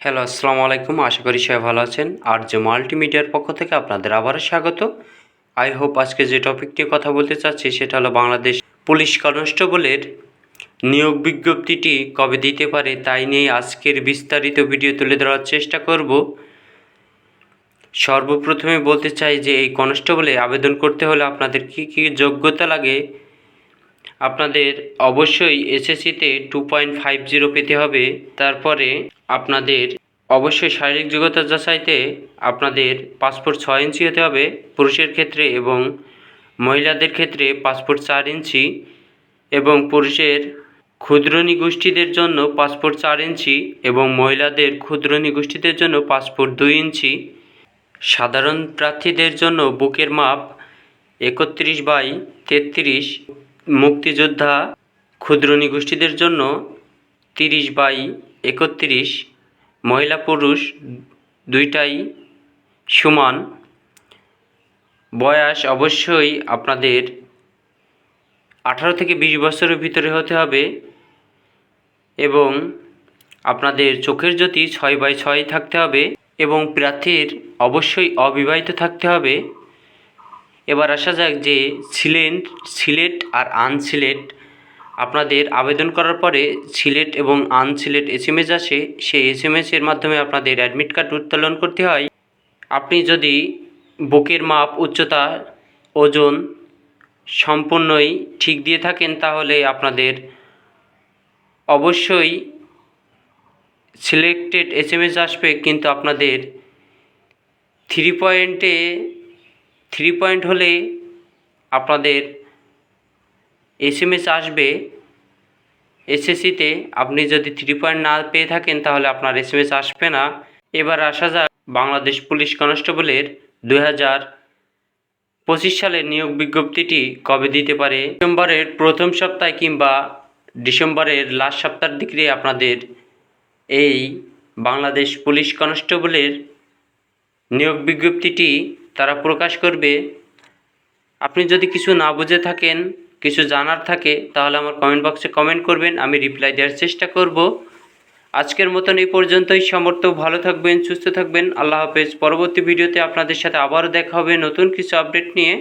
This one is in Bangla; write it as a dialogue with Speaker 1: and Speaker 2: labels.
Speaker 1: হ্যালো, আসসালামু আলাইকুম। আশা করি সবাই ভালো আছেন। আর যে মাল্টিমিডিয়ার পক্ষ থেকে আপনাদের আবারও স্বাগত। আই হোপ আজকে যে টপিক নিয়ে কথা বলতে চাচ্ছি, সেটা হলো বাংলাদেশ পুলিশ কনস্টেবলের নিয়োগ বিজ্ঞপ্তিটি কবে দিতে পারে তাই নিয়ে আজকের বিস্তারিত ভিডিও তুলে ধরার চেষ্টা করব। সর্বপ্রথমে বলতে চাই যে, এই কনস্টেবলে আবেদন করতে হলে আপনাদের কী কী যোগ্যতা লাগে? আপনাদের অবশ্যই এসএসসিতে টু পয়েন্ট ফাইভ জিরো পেতে হবে। তারপরে আপনাদের অবশ্যই শারীরিক যোগ্যতা যাচাইতে আপনাদের পাসপোর্ট ছয় ইঞ্চি হতে হবে। পুরুষের ক্ষেত্রে এবং মহিলাদের ক্ষেত্রে পাসপোর্ট চার ইঞ্চি এবং পুরুষের ক্ষুদ্রনী গোষ্ঠীদের জন্য পাসপোর্ট চার ইঞ্চি এবং মহিলাদের ক্ষুদ্রনী গোষ্ঠীদের জন্য পাসপোর্ট দুই ইঞ্চি। সাধারণ প্রার্থীদের জন্য বুকের মাপ একত্রিশ বাই তেত্রিশ। মুক্তিযোদ্ধা ক্ষুদ্রনী গোষ্ঠীদের জন্য তিরিশ বাই একত্রিশ, মহিলা পুরুষ দুইটাই সমান। বয়স অবশ্যই আপনাদের আঠারো থেকে বিশ বছরের ভিতরে হতে হবে এবং আপনাদের চোখের জ্যোতি ছয় বাই ছয় থাকতে হবে এবং প্রার্থীর অবশ্যই অবিবাহিত থাকতে হবে। এবার আসা যাক যে সিলেট সিলেট আর আনসিলেট আপনাদের আবেদন করার পরে সিলেট এবং আনসিলেট এস এম এস আসে, সেই এস এম এসের মাধ্যমে আপনাদের অ্যাডমিট কার্ড উত্তোলন করতে হয়। আপনি যদি বুকের মাপ, উচ্চতা, ওজন সম্পূর্ণই ঠিক দিয়ে থাকেন, তাহলে আপনাদের অবশ্যই সিলেক্টেড এস এম এস আসবে, কিন্তু আপনাদের থ্রি পয়েন্টে থ্রি পয়েন্ট হলে আপনাদের এস এম এস আসবে। এসএসসিতে আপনি যদি থ্রি পয়েন্ট না পেয়ে থাকেন তাহলে আপনার এস এম এস আসবে না। এবার আসা যাক বাংলাদেশ পুলিশ কনস্টেবলের দুই হাজার পঁচিশ সালের নিয়োগ বিজ্ঞপ্তিটি কবে দিতে পারে? ডিসেম্বরের প্রথম সপ্তাহে কিংবা ডিসেম্বরের লাস্ট সপ্তাহের দিকে আপনাদের এই বাংলাদেশ পুলিশ কনস্টেবলের নিয়োগ বিজ্ঞপ্তিটি তারা প্রকাশ করবে, আপনি যদি কিছু না বুঝে থাকেন, কিছু জানার থাকে, তাহলে আমার কমেন্ট বক্সে কমেন্ট করবেন, আমি রিপ্লাই দেওয়ার চেষ্টা করব। আজকের মতন এই পর্যন্তই। সমর্থ ভালো থাকবেন, সুস্থ থাকবেন। আল্লাহ হাফেজ। পরবর্তী ভিডিওতে আপনাদের সাথে আবারও দেখা হবে নতুন কিছু আপডেট নিয়ে।